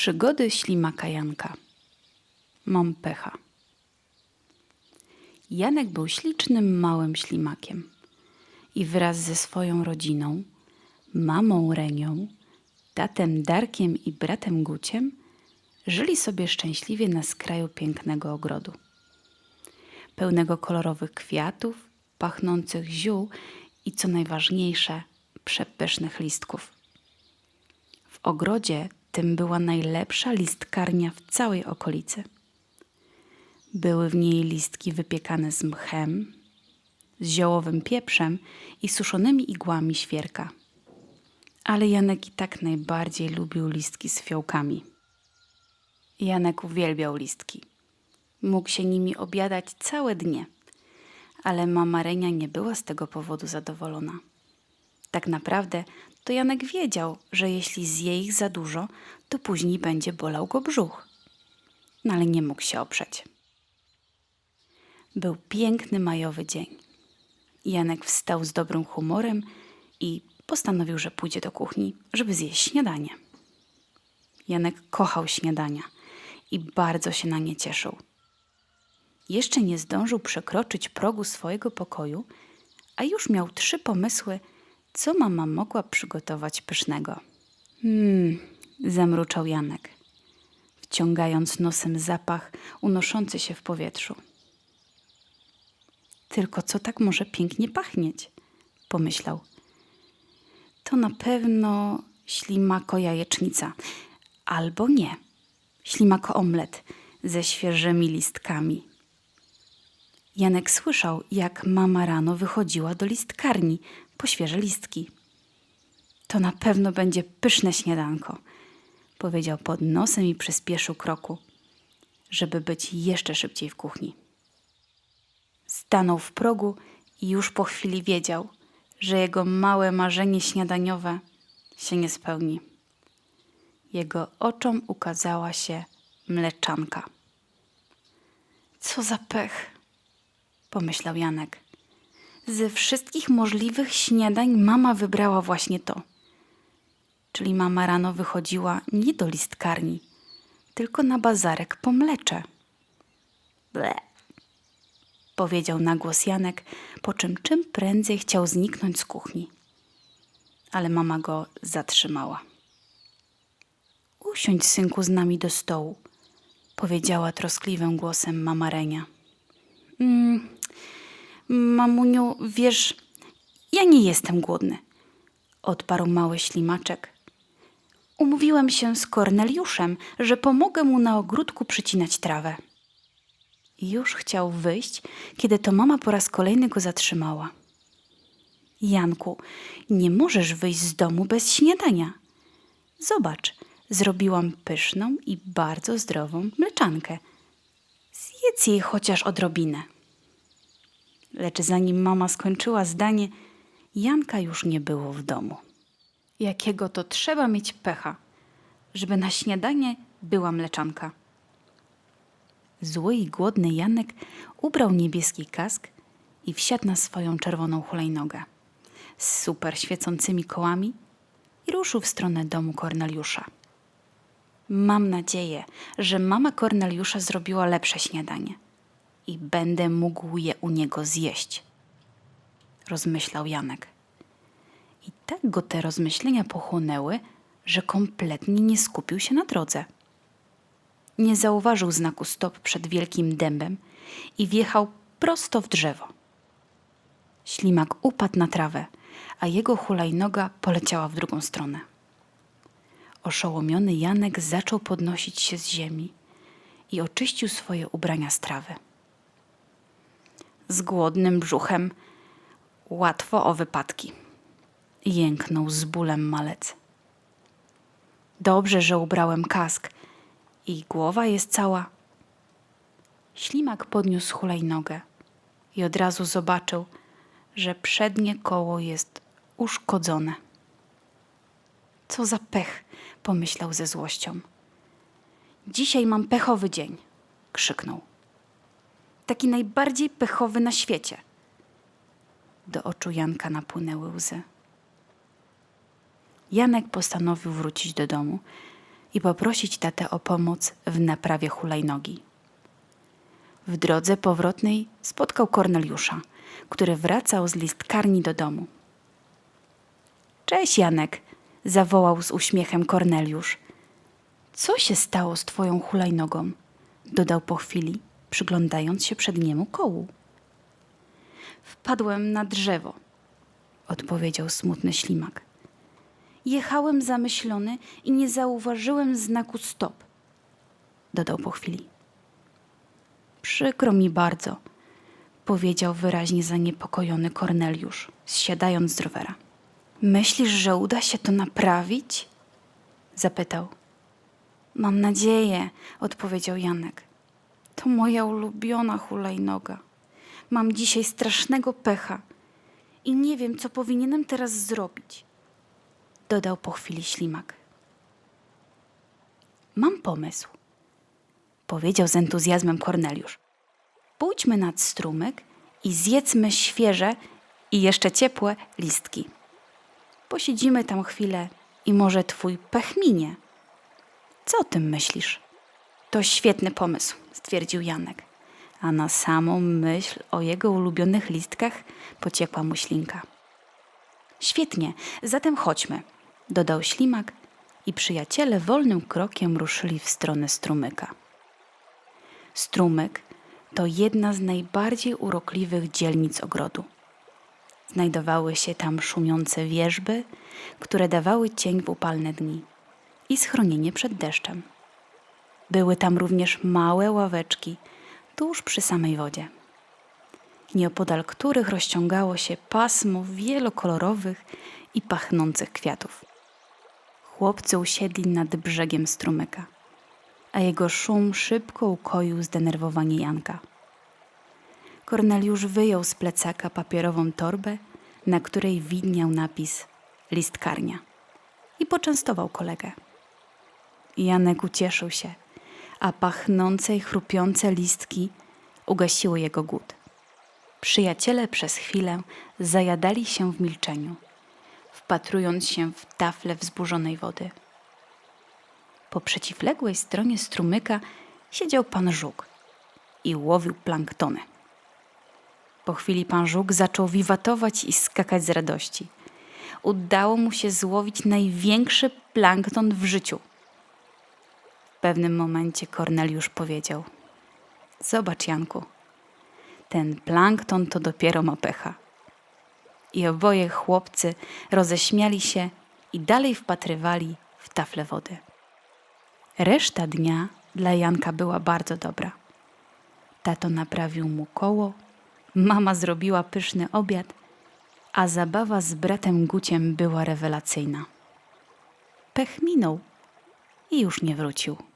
Przygody ślimaka Janka. Mam pecha. Janek był ślicznym małym ślimakiem i wraz ze swoją rodziną, mamą Renią, tatem Darkiem i bratem Guciem, żyli sobie szczęśliwie na skraju pięknego ogrodu. Pełnego kolorowych kwiatów, pachnących ziół i co najważniejsze, przepysznych listków. W ogrodzie tym była najlepsza listkarnia w całej okolicy. Były w niej listki wypiekane z mchem, z ziołowym pieprzem i suszonymi igłami świerka. Ale Janek i tak najbardziej lubił listki z fiołkami. Janek uwielbiał listki. Mógł się nimi obiadać całe dnie, ale mama Renia nie była z tego powodu zadowolona. Tak naprawdę to Janek wiedział, że jeśli zje ich za dużo, to później będzie bolał go brzuch. No ale nie mógł się oprzeć. Był piękny majowy dzień. Janek wstał z dobrym humorem i postanowił, że pójdzie do kuchni, żeby zjeść śniadanie. Janek kochał śniadania i bardzo się na nie cieszył. Jeszcze nie zdążył przekroczyć progu swojego pokoju, a już miał trzy pomysły, co mama mogła przygotować pysznego. Hmm, zamruczał Janek, wciągając nosem zapach unoszący się w powietrzu. Tylko co tak może pięknie pachnieć? Pomyślał. To na pewno ślimako jajecznica. Albo nie. Ślimako omlet ze świeżymi listkami. Janek słyszał, jak mama rano wychodziła do listkarni po świeże listki. To na pewno będzie pyszne śniadanko, powiedział pod nosem i przyspieszył kroku, żeby być jeszcze szybciej w kuchni. Stanął w progu i już po chwili wiedział, że jego małe marzenie śniadaniowe się nie spełni. Jego oczom ukazała się mleczanka. Co za pech, pomyślał Janek. Ze wszystkich możliwych śniadań mama wybrała właśnie to. Czyli mama rano wychodziła nie do listkarni, tylko na bazarek po mlecze. Ble, powiedział na głos Janek, po czym czym prędzej chciał zniknąć z kuchni. Ale mama go zatrzymała. Usiądź, synku, z nami do stołu, powiedziała troskliwym głosem mama Renia. Mm, mamuniu, wiesz, ja nie jestem głodny, odparł mały ślimaczek. Umówiłem się z Korneliuszem, że pomogę mu na ogródku przycinać trawę. Już chciał wyjść, kiedy to mama po raz kolejny go zatrzymała. Janku, nie możesz wyjść z domu bez śniadania. Zobacz, zrobiłam pyszną i bardzo zdrową mleczankę. Zjedz jej chociaż odrobinę. Lecz zanim mama skończyła zdanie, Janka już nie było w domu. Jakiego to trzeba mieć pecha, żeby na śniadanie była mleczanka. Zły i głodny Janek ubrał niebieski kask i wsiadł na swoją czerwoną hulajnogę z super świecącymi kołami i ruszył w stronę domu Korneliusza. Mam nadzieję, że mama Korneliusza zrobiła lepsze śniadanie i będę mógł je u niego zjeść. Rozmyślał Janek. I tak go te rozmyślenia pochłonęły, że kompletnie nie skupił się na drodze. Nie zauważył znaku stop przed wielkim dębem i wjechał prosto w drzewo. Ślimak upadł na trawę, a jego hulajnoga poleciała w drugą stronę. Oszołomiony Janek zaczął podnosić się z ziemi i oczyścił swoje ubrania z trawy. Z głodnym brzuchem łatwo o wypadki. Jęknął z bólem malec. Dobrze, że ubrałem kask i głowa jest cała. Ślimak podniósł hulajnogę i od razu zobaczył, że przednie koło jest uszkodzone. Co za pech, pomyślał ze złością. Dzisiaj mam pechowy dzień, krzyknął. Taki najbardziej pechowy na świecie. Do oczu Janka napłynęły łzy. Janek postanowił wrócić do domu i poprosić tatę o pomoc w naprawie hulajnogi. W drodze powrotnej spotkał Korneliusza, który wracał z listkarni do domu. Cześć, Janek, zawołał z uśmiechem Korneliusz. Co się stało z twoją hulajnogą? dodał po chwili, przyglądając się przedniemu kołu. Wpadłem na drzewo, odpowiedział smutny ślimak. Jechałem zamyślony i nie zauważyłem znaku stop, dodał po chwili. Przykro mi bardzo, powiedział wyraźnie zaniepokojony Korneliusz, zsiadając z rowera. Myślisz, że uda się to naprawić? zapytał. Mam nadzieję, odpowiedział Janek. To moja ulubiona hulajnoga. Mam dzisiaj strasznego pecha i nie wiem, co powinienem teraz zrobić, dodał po chwili ślimak. Mam pomysł, powiedział z entuzjazmem Korneliusz. Pójdźmy nad strumyk i zjedzmy świeże i jeszcze ciepłe listki. Posiedzimy tam chwilę i może twój pech minie. Co o tym myślisz? To świetny pomysł, stwierdził Janek. A na samą myśl o jego ulubionych listkach pociekła mu ślinka. Świetnie, zatem chodźmy, dodał ślimak i przyjaciele wolnym krokiem ruszyli w stronę strumyka. Strumyk to jedna z najbardziej urokliwych dzielnic ogrodu. Znajdowały się tam szumiące wieżby, które dawały cień w upalne dni i schronienie przed deszczem. Były tam również małe ławeczki tuż przy samej wodzie, nieopodal których rozciągało się pasmo wielokolorowych i pachnących kwiatów. Chłopcy usiedli nad brzegiem strumyka, a jego szum szybko ukoił zdenerwowanie Janka. Korneliusz wyjął z plecaka papierową torbę, na której widniał napis listkarnia i poczęstował kolegę. Janek ucieszył się, a pachnące i chrupiące listki ugasiły jego głód. Przyjaciele przez chwilę zajadali się w milczeniu, wpatrując się w tafle wzburzonej wody. Po przeciwległej stronie strumyka siedział pan Żuk i łowił planktony. Po chwili pan Żuk zaczął wiwatować i skakać z radości. Udało mu się złowić największy plankton w życiu. Pewnym momencie Korneliusz powiedział: Zobacz, Janku, ten plankton to dopiero ma pecha. I oboje chłopcy roześmiali się i dalej wpatrywali w tafle wody. Reszta dnia dla Janka była bardzo dobra. Tato naprawił mu koło, mama zrobiła pyszny obiad, a zabawa z bratem Guciem była rewelacyjna. Pech minął i już nie wrócił.